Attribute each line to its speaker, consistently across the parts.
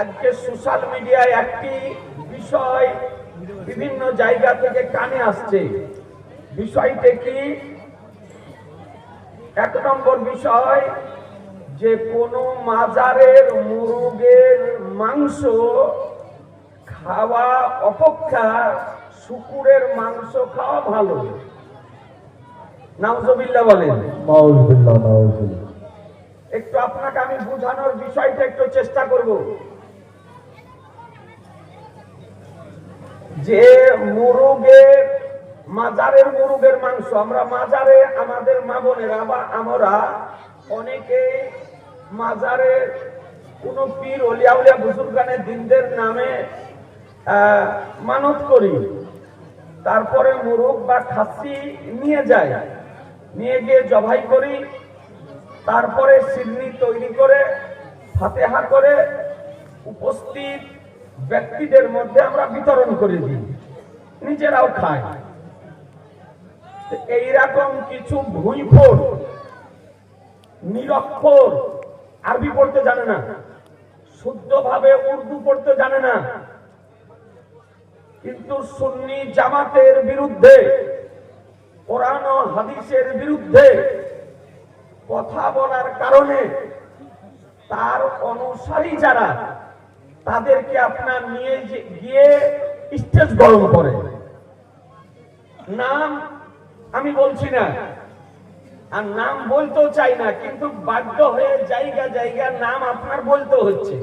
Speaker 1: আজকে সোশ্যাল মিডিয়ায় একটি বিষয় বিভিন্ন জায়গা থেকে কানে আসছে। বিষয়টি কি? এক নম্বর বিষয় যে কোনো মাজারের মুরগের মাংস খাওয়া অপেক্ষা শুকুরের মাংস খাওয়া ভালো। নাউজবিল্লা বলেন। একটু আপনাকে আমি বোঝানোর বিষয়টা একটু চেষ্টা করব। যে মুরগের মাজারের মুরগের মাংস, আমরা মাজারে, আমাদের মা বোনেরা বা আমরা অনেকে মাজারে কোন পীর, অলিয়া উলিয়া বুজুর্গানের দিনদের নামে মানত করি। তারপরে মুরগ বা খাসি নিয়ে যায় নিয়ে গিয়ে জবাই করি। তারপরে সিডনি তৈরি করে, ফাতেহা করে, উপস্থিত ব্যক্তিদের মধ্যে আমরা বিতরণ করে দিই। নিজেরাও খাই এইরকম কিছু ভুইফোর নিরক্ষর, আরবি পড়তে জানে না, শুদ্ধভাবে উর্দু পড়তে জানে না, কিন্তু সুন্নি জামাতের বিরুদ্ধে, কোরআন হাদিসের বিরুদ্ধে কথা বলার কারণে তার অনুসারী যারা তাদেরকে আপনার নিয়ে গিয়ে স্টেজ গরম করে। নাম আমি বলছি না। আর নাম বলতেও চাই না, কিন্তু বাধ্য হয়ে জায়গা জায়গা নাম আপনার বলতে হচ্ছে।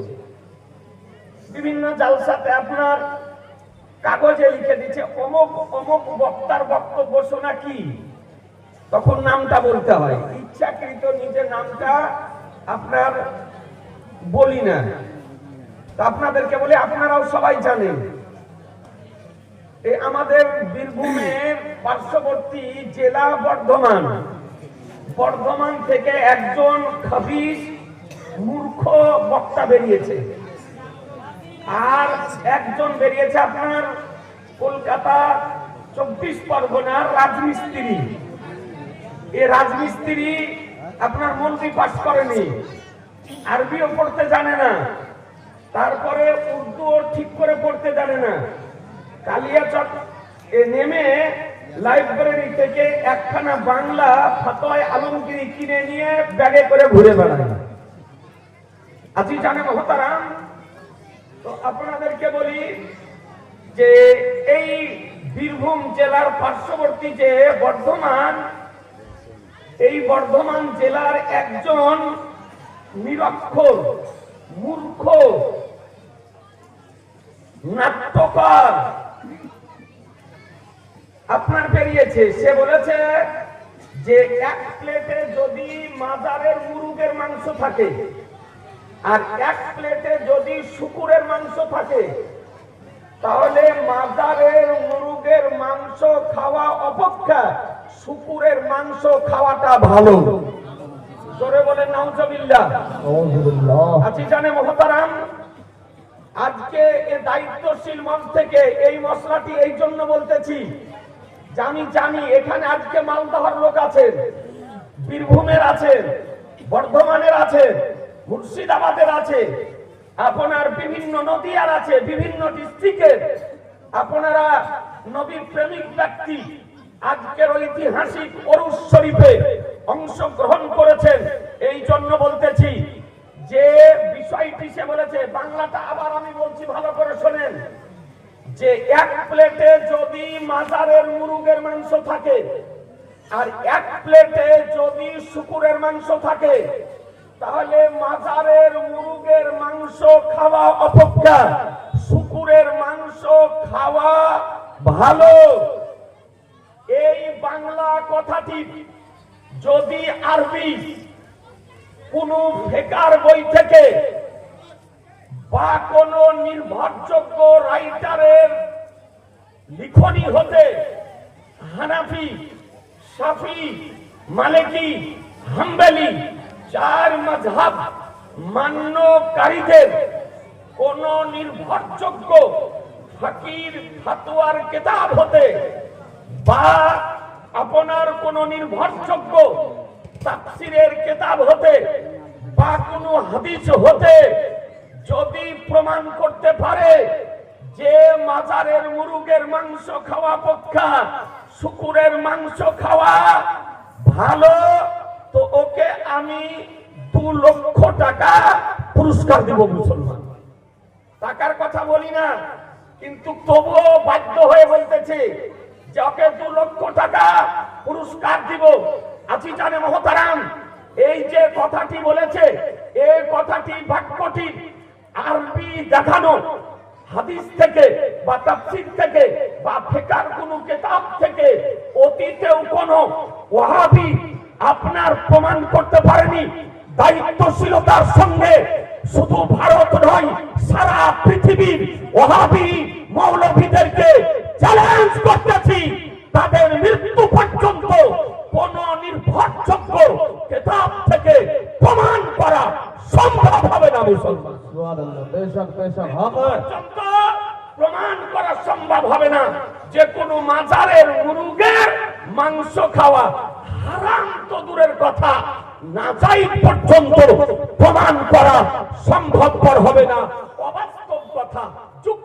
Speaker 1: বিভিন্ন জালসাতে আপনার কাগজে লিখে দিচ্ছে, অমুক অমুক বক্তার বক্তব্য শোনা কি? তখন নামটা বলতে হয়। ইচ্ছাকৃত নিজের নামটা আপনার বলি না। আপনাদেরকে বলি, আপনারাও সবাই জানেন আমাদের বীরভূমের পার্শ্ববর্তী জেলা বর্ধমান বর্ধমান থেকে একজন মূর্খ বক্তা বেরিয়েছে। আর একজন বেরিয়েছে আপনার কলকাতা চব্বিশ পরগনার রাজমিস্ত্রি। এ রাজমিস্ত্রি আপনার মন্ত্রী পাশ করেনি। আরবিও পড়তে জানে না। তারপরে উর্দুও ঠিক করে পড়তে জানে না। কালিয়াচক, এ নেমে লাইব্রেরি থেকে একখানা বাংলা ফাতোয় আলমগিরি কিনে নিয়ে ব্যাগে করে ঘুরে বেড়ায়। আজি জানে মহতারাম? তো আপনাদেরকে বলি যে এই বীরভূম জেলার পার্শ্ববর্তী যে বর্ধমান, এই বর্ধমান জেলার একজন নিরক্ষর মূর্খ। নাট্যকার। আপনার বেরিয়েছে। সে বলেছে যে এক প্লেটে যদি মাজারের মুরুগের মাংস থাকে আর এক প্লেটে যদি শুকুরের মাংস থাকে, তাহলে মাজারের মুরুগের মাংস খাওয়া অপেক্ষা শুকুরের মাংস খাওয়াটা ভালো। জোরে বলে নাউজবিল্লাহ। আছি জানে মহতারাম আজকে এ দায়িত্বশীল মঞ্চ থেকে এই মশলাটি এই জন্য বলতেছি যে আমি জানি এখানে আজকে মালদহর লোক আছেন বীরভূমের আছেন বর্ধমানের আছে মুর্শিদাবাদের আছে আপনার বিভিন্ন নদীয়ার আছে বিভিন্ন ডিস্ট্রিক্টের আপনারা নবী প্রেমিক ব্যক্তি আজকের ঐতিহাসিক অরুষ শরীফে অংশগ্রহণ করেছেন। এই জন্য বলতেছি, যে বিষয়টি সে বলেছে, বাংলাটা আবার আমি বলছি, ভালো করে শোনেন। যে এক প্লেটে যদি মাজারের মুরুগের মাংস থাকে, আর এক প্লেটে যদি শুকুরের মাংস থাকে, তাহলে মাজারের মুরুগের মাংস খাওয়া অপেক্ষা, শুকুরের মাংস খাওয়া ভালো। এই বাংলা কথাটি যদি আরবি কোন ফেকার বই থেকে বা কোন নির্ভরযোগ্য রাইটারের লিখনি হতে হানাফি, সাফি, মালিকি, হাম্বেলি চার মজহাব মান্যকারীদের কোন নির্ভরযোগ্য ফকির ফাতুয়ার কেতাব হতে বা আপনার কোন নির্ভরযোগ্য তাফসিরের কেতাব হতে বা কোন হাদিস হতে যদি প্রমাণ করতে পারে যে মাজারের মুরুগের মাংস খাওয়া পক্ষা, শুকুরের মাংস খাওয়া ভালো, তো ওকে আমি দু লক্ষ টাকা পুরস্কার দিব মুসলমান। টাকার কথা বলি না, কিন্তু তবুও বাধ্য হয়ে বলতেছে যে ওকে দু লক্ষ টাকা পুরস্কার দিব। আজি জানে মহতারাম। এই যে কথাটি বলেছে এই কথাটি বাক্যটি আরবি দেখানো। হাদিস থেকে বা তাফসীর থেকে বা ফেকার কোন কিতাব থেকে অতীতেও কোন আপনার প্রমাণ করতে পারেনি। দায়িত্বশীলতার সঙ্গে শুধু ভারত নয়, সারা পৃথিবীর ওহাবি মৌলভীদেরকে চ্যালেঞ্জ করতেছি তাদের মৃত্যু পর্যন্ত কোন নির্ভরযোগ্য কেতাব থেকে প্রমাণ করা সম্ভব হবে না যে কোনো মাজারের মুরুগের মাংস খাওয়া হারাম দূরের কথা। না যাই প্রমাণ করা সম্ভবপর হবে না। অবাস্তব কথা।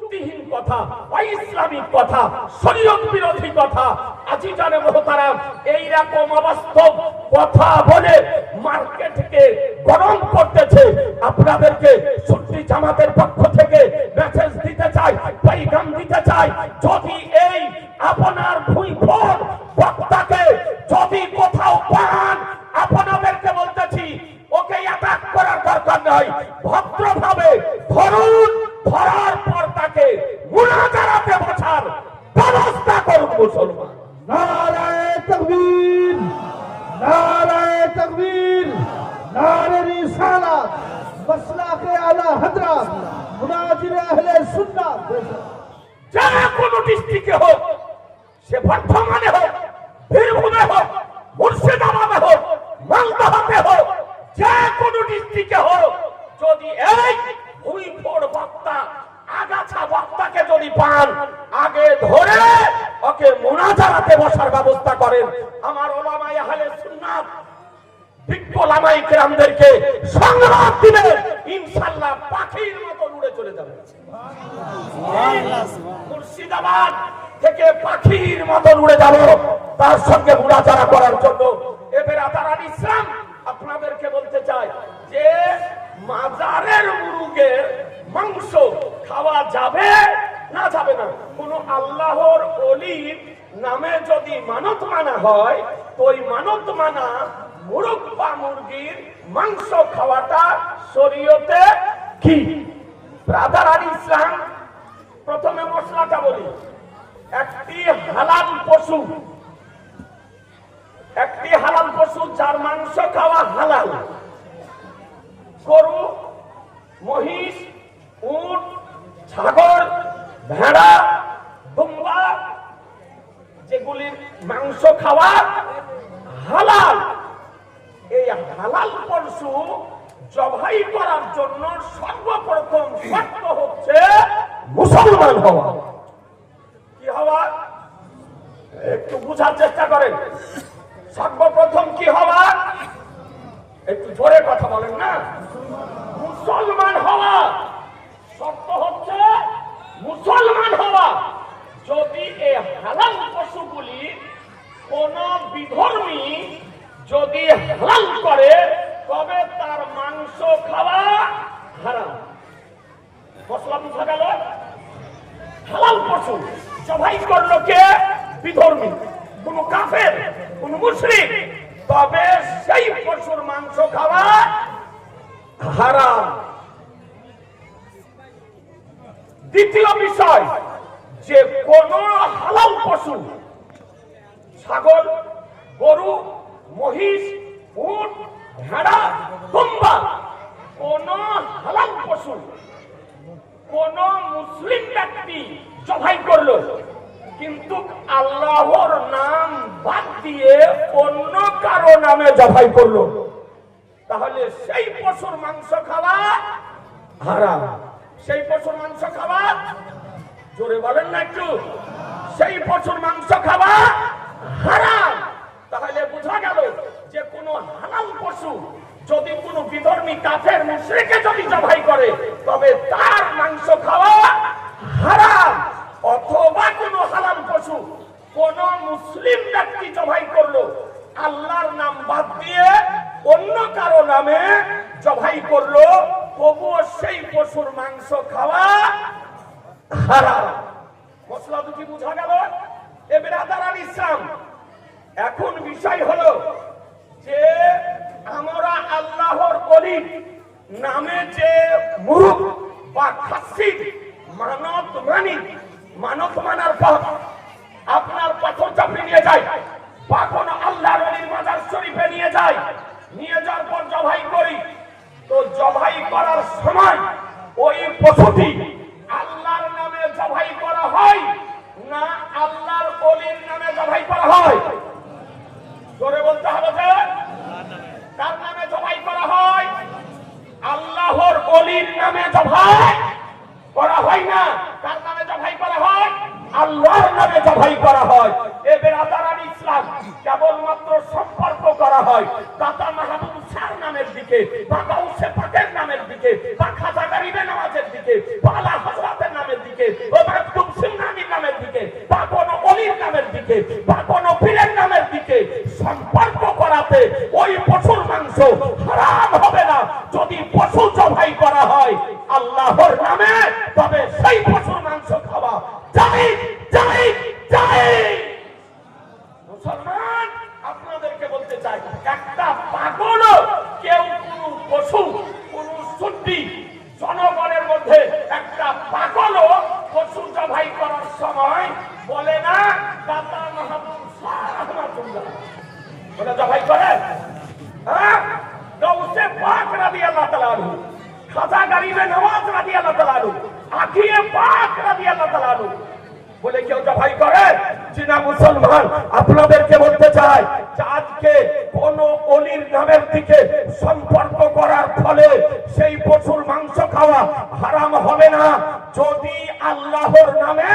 Speaker 1: যুক্তিহীন কথা, অইসলামিক কথা, শরীয়ত বিরোধী কথা। আজি জানে মহতারাম এইরকম অবাস্তব কথা বলে মার্কেটকে গরম করতেছে। আপনাদেরকে ছুটি জামাতের পক্ষ থেকে মেসেজ দিতে চাই পাইগাম দিতে চাই, যদি এই আপনার ভুই ফোন বক্তাকে যদি কোথাও পান, আপনাদেরকে বলতেছি, ওকে অ্যাটাক করার দরকার নাই। ভদ্রভাবে ধরুন ধরার পর তাকে মুনাজারাতে বসার ব্যবস্থা করুন মুসলমান।
Speaker 2: নারায়ে তাকবীর নারায়ে তাকবীর নারে রিসালাত মাসলাকে আলা হযরত মুনাজির আহলে সুন্নাত।
Speaker 1: যে কোনো ডিস্ট্রিক্টে হোক সে বর্ধমানে হোক বীরভূমে হোক মুর্শিদাবাদে হোক মালদাহাতে হোক যে কোনো ডিস্ট্রিক্টে হোক যদি এই ভুই ফোড় বক্তা আগাছা বক্তাকে যদি পান আগে ধরে ওকে মোনাজারাতে বসার ব্যবস্থা করেন। আমার ওলামাই দিবেন ইনশাল্লাহ পাখির মতো উড়ে চলে যাবে। মুর্শিদাবাদ থেকে পাখির মতন উড়ে যাব, তার সঙ্গে উড়াচারা করার জন্য। এবার আতার ইসলাম আপনাদেরকে বলতে চাই যে, মাজারের মুরুগের মাংস খাওয়া যাবে না যাবে না? কোন আল্লাহর অলির নামে যদি মানত মানা হয়, তো ওই মানত মানা মুরগ বা মুরগির মাংস খাওয়াটা শরীয়তে কি? ব্রাদার আল ইসলাম, প্রথমে মশলাটা বলি। একটি হালাল পশু, একটি হালাল পশু যার মাংস খাওয়া হালাল। গরু, মহিষ, উট, ছাগল, ভেড়া, দুম্বা যেগুলির মাংস খাওয়া হালাল। এই হালাল পশু জবাই করার জন্য সর্বপ্রথম শর্ত হচ্ছে মুসলমান হওয়া। কি হওয়া? একটু বুঝার চেষ্টা করেন। সর্বপ্রথম কি হওয়া? একটু জোরে কথা বলেন না। মুসলমান হওয়া শর্ত হচ্ছে মুসলমান হওয়া। যদি এই হালাল পশুগুলি কোন বিধর্মী যদি হালাল করে, তবে তার মাংস খাওয়া হারাম। মশলা বুঝা হালাল পশু জবাই করল কে? বিধর্মী। কোন কাফের, কোন মুশরিক, তবে সেই পশুর মাংস খাওয়া হারাম। দ্বিতীয় বিষয় কোন হালাল পশু, ছাগল, গরু, মহিষ, উট, ভেড়া, দুম্বা, কোন হালাল পশু, কোন মুসলিম ব্যক্তি জবাই করল। কিন্তু আল্লাহর নাম বাদ দিয়ে অন্য কারও নামে জবাই করল। তাহলে সেই পশুর মাংস খাওয়া হারাম। সেই পশুর মাংস খাওয়া জোরে বলেন না একটু। সেই পশুর মাংস খাওয়া হারাম। তাহলে বোঝা গেল যে কোনো হালাল পশু যদি কোনো বিধর্মী কাফের মুশ্রিকে যদি জবাই করে, তবে তার মাংস খাওয়া হারাম। অথবা কোনো হালাল পশু কোন মুসলিম ব্যক্তি জবাই করল, আল্লাহর নাম বাদ দিয়ে অন্য কারও নামে জবাই করল, তবুও সেই পশুর মাংস খাওয়া হারাম মশলা দুটি বোঝা গেল। এ বেরাদার আল ইসলাম। এখন বিষয় হলো যে আমরা আল্লাহর অলি নামে যে মুরুখ বা খাসি মানত মানি মানত মানার পর আপনার পাথর চাপড়ে নিয়ে যায়, বা কোনো আল্লাহর অলির মাজার শরীফে নিয়ে যায়, নিয়ে যাওয়ার পর জবাই করি। তো জবাই করার সময় ওই পশুটি আল্লাহর নামে জবাই করা হয় না আল্লাহর অলির নামে জবাই করা হয়। জোরে বলতে হবে যে, কার নামে জবাই করা হয়? আল্লাহর অলির নামে জবাই করা হয় না। কার নামে জবাই করা হয়? আল্লাহর নামে জবাই করা হয়। এ বেরাদার ইসলাম কেবলমাত্র সম্পর্ক করা হয়। দাতা মাহবুব শাহ নামের দিকে বা গাউসে পাকের নামের দিকে বা খাজা গরিবে নামাজের দিকে বা আলা হযরতের নামের দিকে, ও মাকতুম সিংহানির নামের দিকে বা কোনো অলির নামের দিকে বা কোনো পীরের নামের দিকে, সম্পর্ক করাতে ওই পশুর মাংস হারাম হবে না। যদি পশু জবাই করা হয়, আল্লাহর নামে, তবে সেই পশুর মাংস খাওয়া যাই যাই যাই মুসলমান আপনাদেরকে বলতে চাই একটা পাগল কেউ কোন পশু কোন সুন্নি জনগণের মধ্যে একটা পাগল পশু জবাই করার সময় বলে না দাতা মাহবুব শাহ রহমাতুল্লাহ বলে জবাই করে হ্যাঁ? গৌসে পাক রাদিয়াল্লাহু তাআলা আনহু। খাজা গরিবে নওয়াজ রাদিয়াল্লাহু তাআলা আনহু। আখিয়ে পাক রাদিয়াল্লাহু তাআলা আনহু। বলে কেউ জবাই করে চীনা মুসলমান, আপনাদেরকে বলতে চাই, আজকে কোন অলির নামের দিকে সম্পর্ক করার ফলে সেই পশুর মাংস খাওয়া হারাম হবে না। যদি আল্লাহর নামে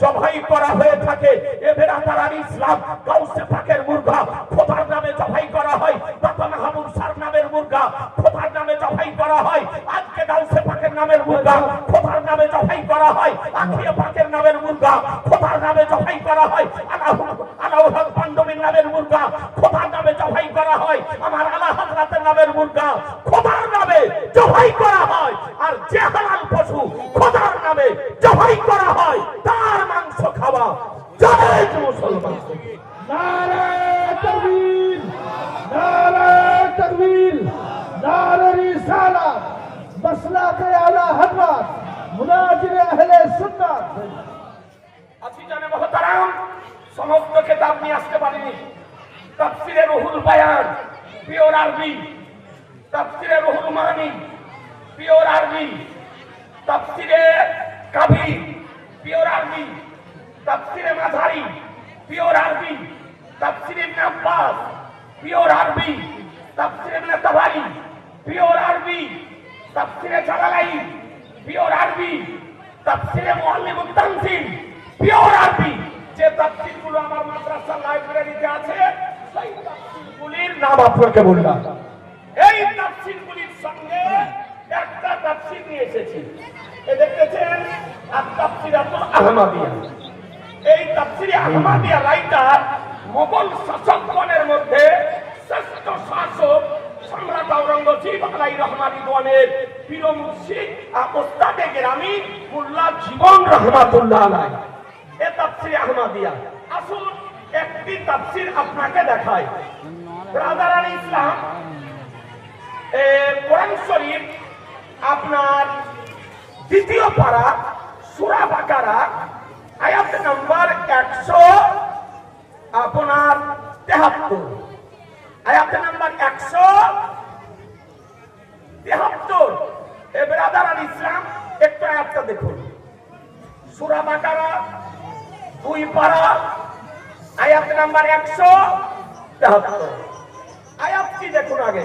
Speaker 1: জবাই করা হয়ে থাকে এবার তার ইসলাম কাউসে পাকের মুরগা, খোদার নামে জবাই করা হয় দাতা মাহবুব সার নামের মুরগা, খোদার নামে জবাই করা হয়, আজকে গাউসে পাকের নামের মুরগা, খোদার নামে জবাই করা হয়, আখিয়া পাকের নামের মুরগা, খোদার নামে জবাই করা হয়, আলাহ আলাউল হক পান্ডবীর নামের মুরগা, খোদার নামে জবাই করা হয়, আমার আলা হযরতের নামের মুরগা, খোদার নামে জবাই করা হয়, আর যে হালাল পশু খোদার নামে জবাই করা হয় তার মাংস খাওয়া জায়েজ মুসলমান।
Speaker 2: নারায় তাকবীর নারায় তাকবীর নারে রিসালাত মাসলাকে আলা হযরত মুনাজির আহলে সুন্নাত।
Speaker 1: আছি জানে মহতারাম সমস্ত কেতাব নিয়ে আসতে পারিনি। তাফসিরে রুহুল বায়ান পিওর আরবি। তাফসিরে রুহুল মানি পিওর আরবি। তাফসিরে কাবি, পিওর আরবি, তাফসিরে মাঝারি, পিওর আরবি, তাফসিরে ইবনে আব্বাস, পিওর আরবি, তাফসিরে ইবনে তাবারি, পিওর আরবি, তাফসিরে জালালাইন, পিওর আরবি, তাফসিরে মুআল্লিমুত তানজিল পিওর আরবি। যে তাফসিরগুলো আমার মাদ্রাসা লাইব্রেরিতে আছে, সেই তাফসিরগুলির নাম আপনাকে বললাম। এই তাফসিরগুলির সঙ্গে একটা তাফসির নিয়ে এসেছি। দেখতেছেন আর তাফসিরাতুল আহমাদিয়া। এই তাফসিরে আহমাদিয়া রাইটার মোগল শাসকগণের মধ্যে শ্রেষ্ঠ শাসক সম্রাট আওরঙ্গজেব আলাই রহমান রিদওয়ানের প্রিয় মুর্শিদ ওস্তাদে গ্রামী মোল্লা জীবন রহমাতুল্লাহ আলাই এ তাফসিরে আহমাদিয়া। আসুন একটি তাফসির আপনাকে দেখায় ব্রাদার আলী ইসলাম কোরআন শরীফ আপনার দ্বিতীয় পারা সুরা বাকারা, আয়াত নাম্বার একশো, আপনার তেহাত্তর। আয়াত নাম্বার একশো, তেহাত্তর। এ বেরাদার আল ইসলাম, একটু আয়াতটা দেখুন। সুরা বাকারা, দুই পারা আয়াত নাম্বার একশো, তেহাত্তর। আয়াতটি দেখুন আগে।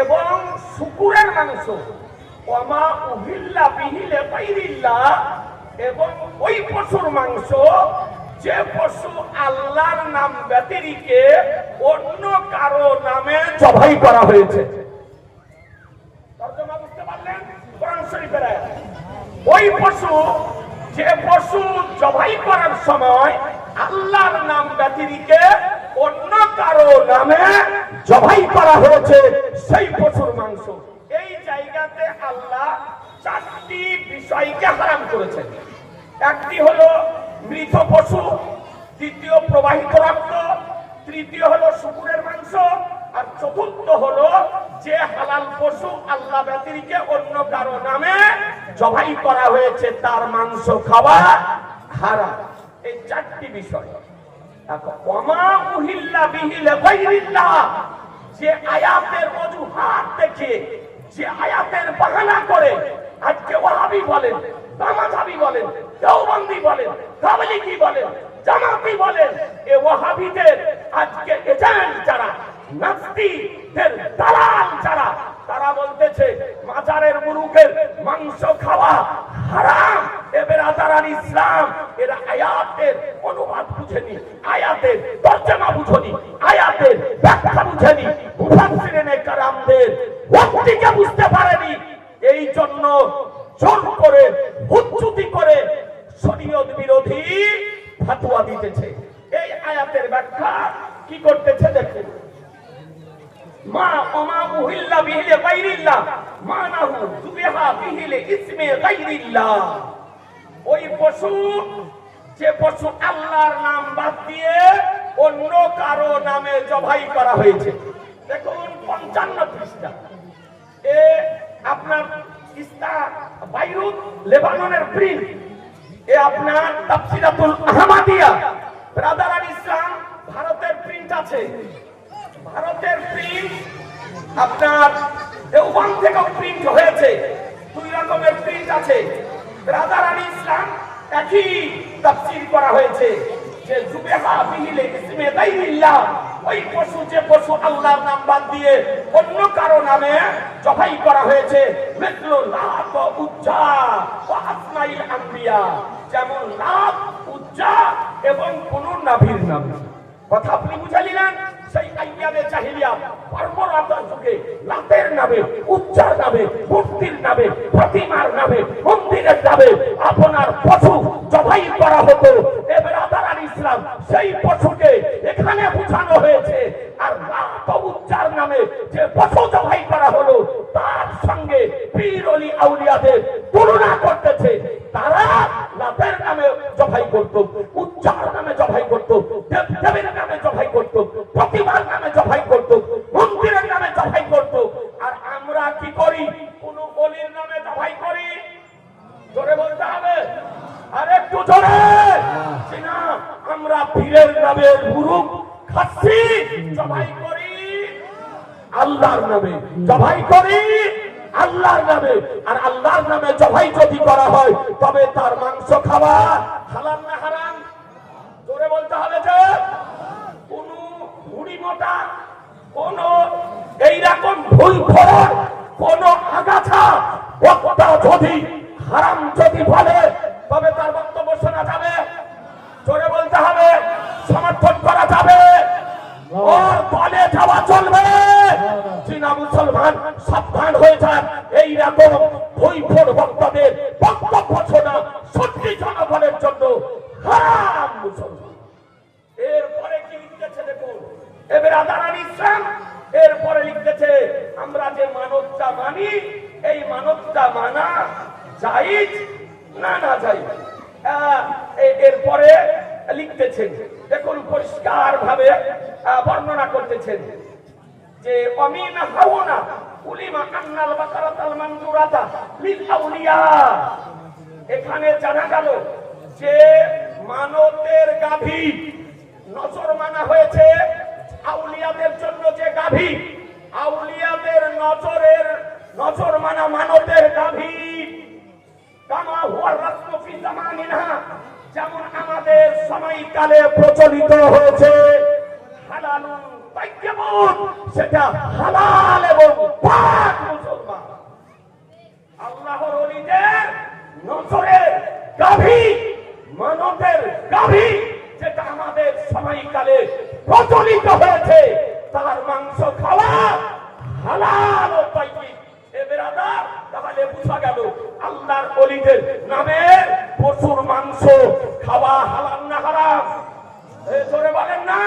Speaker 1: এবং শুকুরের মাংস। ওমা উহিল্লা বিহিলে উহিল্লা এবং ওই পশুর মাংস, যে পশু আল্লাহর নাম ব্যতিরিকে অন্য কারও নামে জবাই করা হয়েছে। বুঝতে পারলেন? ওই পশু, যে পশু জবাই করার সময় আল্লাহর নাম ব্যতিরিকে অন্য কারও নামে জবাই করা হয়েছে সেই পশুর মাংস। এই জায়গাতে আল্লাহ চারটি বিষয়কে হারাম করেছেন। একটি হলো মৃত পশু দ্বিতীয় প্রবাহিত রক্ত তৃতীয় হলো শুকুরের মাংস আর চতুর্থ হলো যে হালাল পশু আল্লাহ ব্যতিরিকে অন্য কারও নামে জবাই করা হয়েছে তার মাংস খাওয়া হারা এই চারটি বিষয়। ওমা উহিল্লা বিহিলে গায়রিল্লাহ, যে আয়াতের অজুহাত দেখে, যে আয়াতের বাহানা করে, আজকে ওয়াহাবি বলেন দামাজাবি বলেন, দেওবন্দি বলেন, তাবলিগি বলেন, জামাতি বলেন, এ ওয়াহাবিদের আজকে এজেন্ট যারা, নাস্তিকদের দালাল যারা, তারা বলতেছে, মাজারের মুরুখের মাংস খাওয়া হারাম। এ বেরাদারার ইসলাম, এরা আয়াতের অনুবাদ বুঝেনি, আয়াতের তর্জমা বুঝনি, আয়াতের ব্যাখ্যা বুঝেনি। মুফাসসিরিনে কারামদের ওয়াক্তিকে বুঝতে পারেনি। এই জন্য জোর করে উচ্চুতি করে শরীয়ত বিরোধী ফতোয়া দিতেছে। এই আয়াতের ব্যাখ্যা কি করতেছে দেখুন। মা ওমা উহিল্লা বিহিলে গায়রিল্লাহ মানাহু যুবিহা বিহিলে ইসমে গায়রিল্লাহ ওই পশু, যে পশু আল্লাহর নাম বাদ দিয়ে কারও নামে জবাই করা হয়েছে। দেখুন, পঞ্চান্ন পৃষ্ঠা। এ আপনার ইস্তা লেবাননের প্রিন্ট এ আপনার তাফসিরাতুল আহমাদিয়া। ব্রাদার ইসলাম, ভারতের প্রিন্ট আছে। ভারতের প্রিন্ট আপনার দেওবান থেকেও প্রিন্ট হয়েছে। দুই রকমের আছে। আলী ইসলাম, একই করা হয়েছে যে জুবেহা বিহিলে ইসমে গায়রিল্লাহ ওই পশু যে পশু আল্লাহর নাম বাদ দিয়ে অন্য কারও নামে জবাই করা হয়েছে। যেমন লাত উজ্জা এবং কোন নাভির নাম। কথা আপনি বুঝে নিলেন সেই আইয়ামে চাহিলিয়া বর্বরতার যুগে লাতের নামে, উচ্চার নামে, মূর্তির নামে, প্রতিমার নামে, মন্দিরের নামে, আপনার পশু জবাই করা হতো। এবার ইসলাম সেই পশুকে এখানে বুঝানো হয়েছে। আর ও নামে যে পশু জবাই করা হলো, তার সঙ্গে পীর অলি আউলিয়াদের তুলনা করতেছে। তারা লাতের নামে জবাই করত, উচ্চার নামে জবাই করত দেব দেবীর নামে জবাই করত, প্রতিমার নামে জবাই করত, মন্দিরের নামে জবাই করত আর আমরা কি করি কোন অলির নামে জবাই করি জোরে বলতে হবে আর একটু জোরে যে না আমরা পীরের নামে গুরু খাচ্ছি জবাই করি। আল্লাহর নামে জবাই করি, আল্লাহর নামে। আর আল্লাহর নামে জবাই যদি করা হয়, তবে তার মাংস খাওয়া হালাল না হারাম? জোরে বলতে হবে যে, কোন ভুড়ি মোটা, কোন এইরকম ভুল ফোড়, কোন আগাছা বক্তা যদি হারাম যদি বলে তবে তার বক্তব্য শোনা যাবে জোরে বলতে হবে সমর্থন করা যাবে ওর দলে যাওয়া চলবে চীনা মুসলমান সাবধান হয়ে যান। এই রকম বৈফোর বক্তাদের বক্তব্য শোনা সত্যি জনগণের জন্য হারাম মুসলমান। এরপরে কি লিখতেছে দেখুন? এবার আদারান ইসলাম এরপরে লিখতেছে আমরা যে মানবতা মানি এই মানবতা মানা জায়েজ না না আহ, এরপরে লিখতেছেন দেখুন পরিষ্কার ভাবে বর্ণনা করতেছেন যে অমিন হাওনা, উলিমা আন্নাল বাকারাতাল মানজুরাতা লিল আউলিয়া। এখানে জানা গেল যে মানতের গাভী নজর মানা হয়েছে আউলিয়াদের জন্য যে গাভী। আউলিয়াদের নজরের, নজর মানা মানতের গাভী। কামা হুয়ার রাসম ফি জামানিনা যেমন আমাদের সময়কালে প্রচলিত হয়েছে। মাবুদ সেটা হালাল এবং পাক মুসলমান। আল্লাহর ওলিদের নজরের গাভী মানবের গাভী, যেটা আমাদের সময়কালে প্রচলিত হয়েছে, তার মাংস খাওয়া হালাল ও তাইয়িব এ বেরাদার, তাহলে বোঝা গেল আল্লাহর ওলিদের নামের পশুর মাংস খাওয়া হালাল না হারাম। জোরে বলেন না।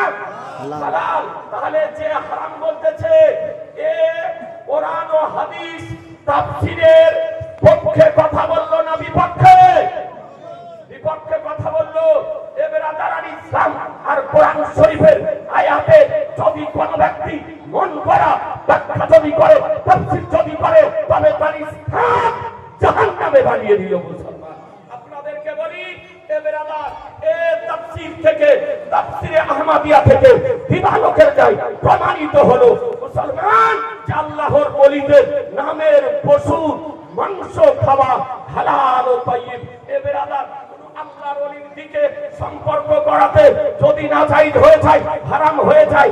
Speaker 1: হালাল তাহলে যে হারাম বলতেছে এ কোরআন ও হাদিস তাফসীরের পক্ষে কথা বলল না বিপক্ষে বিপক্ষে কথা বলল এ বেরাদার ইসলাম আর কোরআন শরীফের আয়াতে যদি কোন ব্যক্তি মন করা ব্যাখ্যা যদি করে তাফসীর যদি করে তবে তার ইসলাম জাহান্নামে বানিয়ে দিল মুসলমান আপনাদেরকে বলি এ বেরাদার এ তাফসীর থেকে তাফসীরে আহমদিয়া থেকে দিবালোকের যায় প্রমাণিত হলো মুসলমান যে আল্লাহর ওলিদের নামের পশু মাংস খাওয়া হালাল ও তাইয়্যিব এ বেরাদার আল্লাহর ওলির দিকে সম্পর্ক করাতে যদি না জায়েজ হয়ে যায় হারাম হয়ে যায়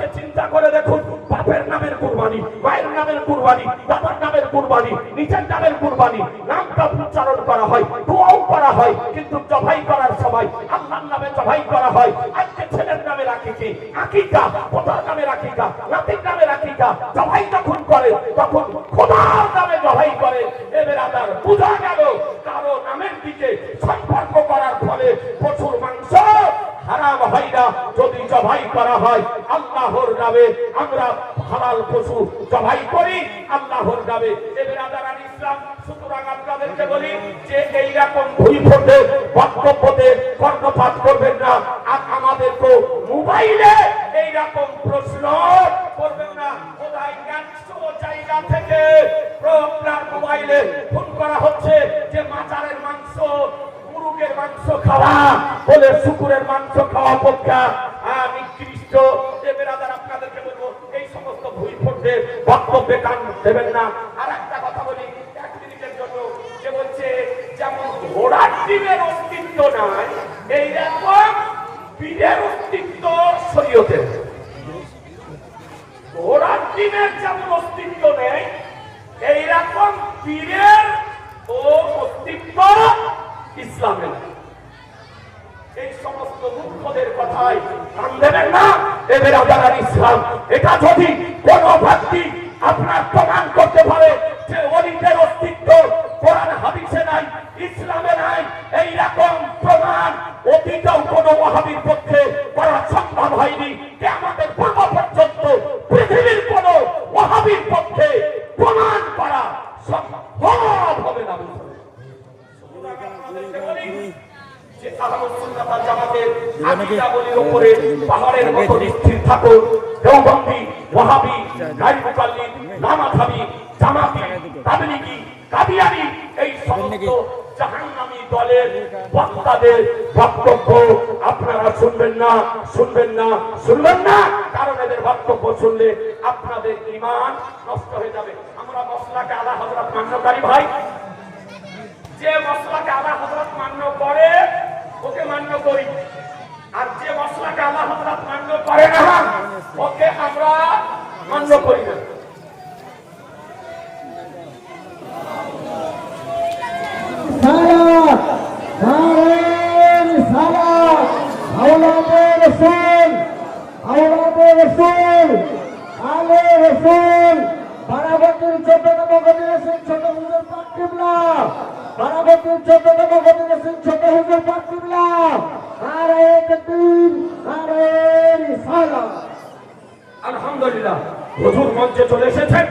Speaker 1: আজকে চিন্তা করে দেখুন, বাপের নামের কুরবানি, মায়ের নামের কুরবানি দাদার নামের কুরবানি, নিজের নামের কুরবানি, নামটা উচ্চারণ করা হয়, দোয়াও করা হয়, কিন্তু জবাই করার সময় আল্লাহর নামে জবাই করা হয়। আজকে ছেলের নামে রাখি কি? আকিকা পোতার নামে রাখিকা নাতির নামে রাখিকা জবাই যখন করে, তখন খোদার নামে জবাই করে। এবার আদার বোঝা গেল কারও নামের দিকে সম্পর্ক করার ফলে প্রচুর মাংস হারাম হয় যদি জবাই করা হয়, আল্লাহর নামে আমরা হালাল পশু জবাই করি। আল্লাহর নামে আর আমাদেরকে মোবাইলে এইরকম প্রশ্ন করবেন না। কোথায় জায়গা থেকে আপনার মোবাইলে ফোন করা হচ্ছে যে মাংস খাওয়া বলে শুকুরের মাংস খাওয়া পক্ষা। এ বেরাদার, আপনাদেরকে বলব, এই সমস্ত ভুল ফোটে বক্তব্যে কান দেবেন না। আর একটা কথা বলি, এক মিনিটের জন্য যে বলছে, যেমন ঘোড়ার ডিমের অস্তিত্ব নাই এইরকম বীরের অস্তিত্ব শরীয়তে ঘোড়ার ডিমের যেমন অস্তিত্ব নেই এইরকম বীরের ও অস্তিত্ব ইসলামে নেই। এই সমস্ত আপনার প্রমাণ করতে পারে যে অলিদের অস্তিত্ব কোরআন হাদিসে নাই, ইসলামে নাই এই রকম প্রমাণ অতীতেও কোন ওয়াহাবির করা সম্ভব হয়নি যে আমাদের পূর্ব পর্যন্ত পৃথিবীর কোন ওয়াহাবির পক্ষে প্রমাণ করা সম্ভব হবে না সুতরাং আপনাদেরকে বলি, যে আহমদ সুন্নাত ওয়াল জামাতের আকীদাবলীর পাহাড়ের মতো স্থির থাকুন দেওবন্দি ওয়াহাবি গায়র মুকাল্লিদ জামাতি তাবলিগি কাদিয়ানি এই সমস্ত জাহান্নামী দলের বক্তাদের বক্তব্য আপনারা শুনবেন না শুনবেন না শুনবেন না। কারণ এদের বক্তব্য শুনলে আপনাদের ঈমান নষ্ট হয়ে যাবে। আমরা মশলাকে আলা হযরত মান্যকারী ভাই। যে মশলাকে আল্লাহ হজরত মান্য করে মান্য করি। আর যে মশলাকে আল্লাহ হজরত মান্য করে না, ওকে আমরা মান্য করি না।
Speaker 2: চোদ্দতম গদির ছোট হুজুর পাক বারাবতীর চোদ্দতম গদির সিং ছোট হুজুর পাক কিবলা নারায়ণ তকবীর নারায়ণ সালাত
Speaker 1: আলহামদুলিল্লাহ। হুজুর মঞ্চে চলে এসেছেন।